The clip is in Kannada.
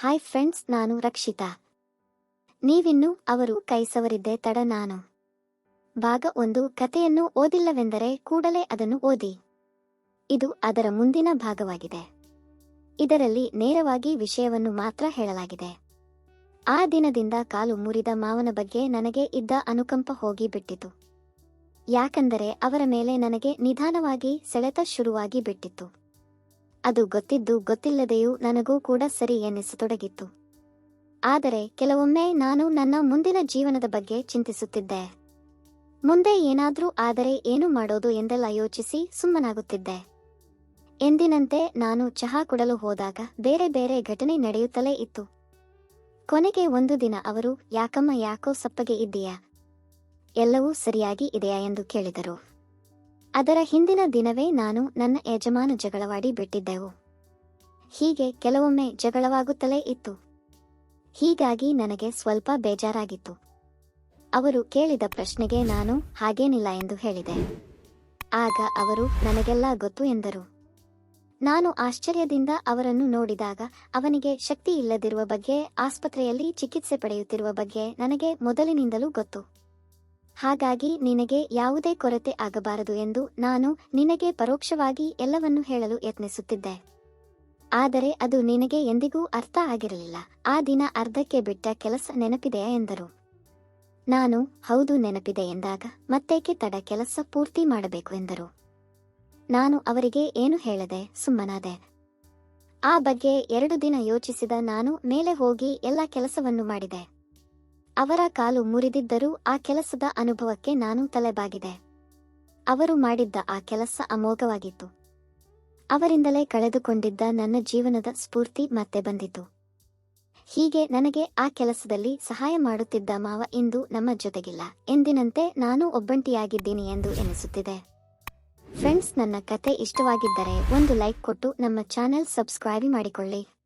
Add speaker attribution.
Speaker 1: ಹಾಯ್ ಫ್ರೆಂಡ್ಸ್, ನಾನು ರಕ್ಷಿತಾ. ನೀವಿನ್ನು ಅವರು ಕೈಸವರಿದ್ದೆ ತಡ ನಾನು. ಭಾಗ ಒಂದು, ಕಥೆಯನ್ನು ಓದಿಲ್ಲವೆಂದರೆ ಕೂಡಲೇ ಅದನ್ನು ಓದಿ. ಇದು ಅದರ ಮುಂದಿನ ಭಾಗವಾಗಿದೆ. ಇದರಲ್ಲಿ ನೇರವಾಗಿ ವಿಷಯವನ್ನು ಮಾತ್ರ ಹೇಳಲಾಗಿದೆ. ಆ ದಿನದಿಂದ ಕಾಲು ಮುರಿದ ಮಾವನ ಬಗ್ಗೆ ನನಗೆ ಇದ್ದ ಅನುಕಂಪ ಹೋಗಿ ಬಿಟ್ಟಿತು ಯಾಕಂದರೆ ಅವರ ಮೇಲೆ ನನಗೆ ನಿಧಾನವಾಗಿ ಸೆಳೆತ ಶುರುವಾಗಿ ಬಿಟ್ಟಿತ್ತು. ಅದು ಗೊತ್ತಿದ್ದು ಗೊತ್ತಿಲ್ಲದೆಯೂ ನನಗೂ ಕೂಡ ಸರಿ ಎನ್ನಿಸತೊಡಗಿತ್ತು. ಆದರೆ ಕೆಲವೊಮ್ಮೆ ನಾನು ನನ್ನ ಮುಂದಿನ ಜೀವನದ ಬಗ್ಗೆ ಚಿಂತಿಸುತ್ತಿದ್ದೆ. ಮುಂದೆ ಏನಾದರೂ ಆದರೆ ಏನು ಮಾಡೋದು ಎಂದೆಲ್ಲ ಯೋಚಿಸಿ ಸುಮ್ಮನಾಗುತ್ತಿದ್ದೆ. ಎಂದಿನಂತೆ ನಾನು ಚಹಾ ಕೊಡಲು ಹೋದಾಗ ಬೇರೆ ಬೇರೆ ಘಟನೆ ನಡೆಯುತ್ತಲೇ ಇತ್ತು. ಕೊನೆಗೆ ಒಂದು ದಿನ ಅವರು, ಯಾಕಮ್ಮ, ಯಾಕೋ ಸಪ್ಪಗೆ ಇದ್ದೀಯಾ? ಎಲ್ಲವೂ ಸರಿಯಾಗಿ ಇದೆಯಾ? ಎಂದು ಕೇಳಿದರು. ಅದರ ಹಿಂದಿನ ದಿನವೇ ನಾನು ನನ್ನ ಯಜಮಾನ ಜಗಳವಾಡಿ ಬಿಟ್ಟಿದ್ದೆವು. ಹೀಗೆ ಕೆಲವೊಮ್ಮೆ ಜಗಳವಾಗುತ್ತಲೇ ಇತ್ತು. ಹೀಗಾಗಿ ನನಗೆ ಸ್ವಲ್ಪ ಬೇಜಾರಾಗಿತ್ತು. ಅವರು ಕೇಳಿದ ಪ್ರಶ್ನೆಗೆ ನಾನು ಹಾಗೇನಿಲ್ಲ ಎಂದು ಹೇಳಿದೆ. ಆಗ ಅವರು ನನಗೆಲ್ಲ ಗೊತ್ತು ಎಂದರು. ನಾನು ಆಶ್ಚರ್ಯದಿಂದ ಅವರನ್ನು ನೋಡಿದಾಗ ಅವನಿಗೆ ಶಕ್ತಿ ಇಲ್ಲದಿರುವ ಬಗ್ಗೆ, ಆಸ್ಪತ್ರೆಯಲ್ಲಿ ಚಿಕಿತ್ಸೆ ಪಡೆಯುತ್ತಿರುವ ಬಗ್ಗೆ ನನಗೆ ಮೊದಲಿನಿಂದಲೂ ಗೊತ್ತು. ಹಾಗಾಗಿ ನಿನಗೆ ಯಾವುದೇ ಕೊರತೆ ಆಗಬಾರದು ಎಂದು ನಾನು ನಿನಗೆ ಪರೋಕ್ಷವಾಗಿ ಎಲ್ಲವನ್ನೂ ಹೇಳಲು ಯತ್ನಿಸುತ್ತಿದ್ದೆ. ಆದರೆ ಅದು ನಿನಗೆ ಎಂದಿಗೂ ಅರ್ಥ ಆಗಿರಲಿಲ್ಲ. ಆ ದಿನ ಅರ್ಧಕ್ಕೆ ಬಿಟ್ಟ ಕೆಲಸ ನೆನಪಿದೆಯಾ ಎಂದರು. ನಾನು, ಹೌದು ನೆನಪಿದೆ ಎಂದಾಗ, ಮತ್ತೇಕೆ ತಡ ಕೆಲಸ ಪೂರ್ತಿ ಮಾಡಬೇಕು ಎಂದರು. ನಾನು ಅವರಿಗೆ ಏನು ಹೇಳದೆ ಸುಮ್ಮನಾದೆ. ಆ ಬಗ್ಗೆ ಎರಡು ದಿನ ಯೋಚಿಸಿದ ನಾನು ಮೇಲೆ ಹೋಗಿ ಎಲ್ಲ ಕೆಲಸವನ್ನು ಮಾಡಿದೆ. ಅವರ ಕಾಲು ಮುರಿದಿದ್ದರೂ ಆ ಕೆಲಸದ ಅನುಭವಕ್ಕೆ ನಾನು ತಲೆಬಾಗಿದೆ. ಅವರು ಮಾಡಿದ್ದ ಆ ಕೆಲಸ ಅಮೋಘವಾಗಿತ್ತು. ಅವರಿಂದಲೇ ಕಳೆದುಕೊಂಡಿದ್ದ ನನ್ನ ಜೀವನದ ಸ್ಫೂರ್ತಿ ಮತ್ತೆ ಬಂದಿತು. ಹೀಗೆ ನನಗೆ ಆ ಕೆಲಸದಲ್ಲಿ ಸಹಾಯ ಮಾಡುತ್ತಿದ್ದ ಮಾವ ಇಂದು ನಮ್ಮ ಜೊತೆಗಿಲ್ಲ. ಎಂದಿನಂತೆ ನಾನು ಒಬ್ಬಂಟಿಯಾಗಿದ್ದೀನಿ ಎಂದು ಎನಿಸುತ್ತಿದೆ. ಫ್ರೆಂಡ್ಸ್, ನನ್ನ ಕತೆ ಇಷ್ಟವಾಗಿದ್ದರೆ ಒಂದು ಲೈಕ್ ಕೊಟ್ಟು ನಮ್ಮ ಚಾನೆಲ್ ಸಬ್ಸ್ಕ್ರೈಬ್ ಮಾಡಿಕೊಳ್ಳಿ.